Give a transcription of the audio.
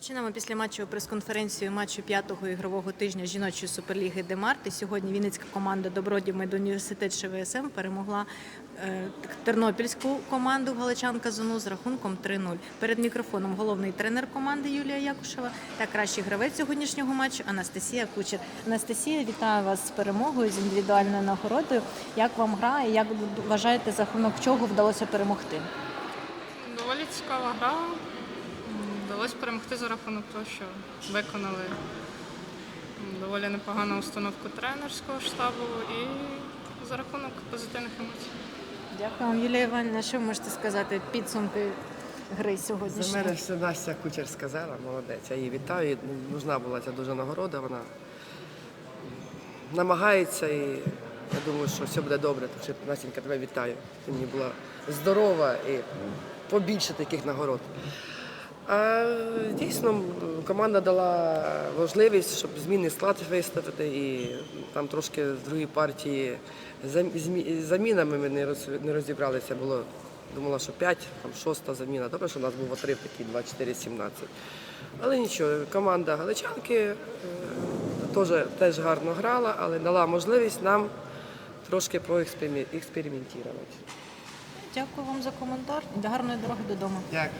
Розпочинаємо після матчу прес-конференцію матчу п'ятого ігрового тижня жіночої суперліги Демарт. І сьогодні Вінницька команда Добродій медуніверситет ШВСМ перемогла е, тернопільську команду Галичан Казану з рахунком 3-0. Перед мікрофоном головний тренер команди Юлія Якушева та кращий гравець сьогоднішнього матчу Анастасія Кучер. Анастасія, вітаю вас з перемогою з індивідуальною нагородою. Як вам гра і як вважаєте, за рахунок чого вдалося перемогти? Доволі цікава гра. Вдалося перемогти за рахунок того, що виконали доволі непогану установку тренерського штабу і за рахунок позитивних емоцій. Дякую, вам, Юлія Іванівна. Що ви можете сказати підсумки гри За сьогоднішньої? мене все Настя Кучер сказала, молодець. Я її вітаю. Нужна була ця дуже нагорода. Вона намагається і я думаю, що все буде добре. Так що, Настенька, тебе вітаю. Ти мені була здорова і побільше таких нагород. А дійсно команда дала можливість, щоб змінний склад виставити, і там трошки з другої партії з замінами ми не розібралися. Було думала, що 5, там шоста заміна. Добре, що у нас був отрив такий 24-17. Але нічого, команда галичанки е, теж, теж гарно грала, але дала можливість нам трошки поекспериментувати. Дякую вам за коментар. Гарної дороги додому. Дякую.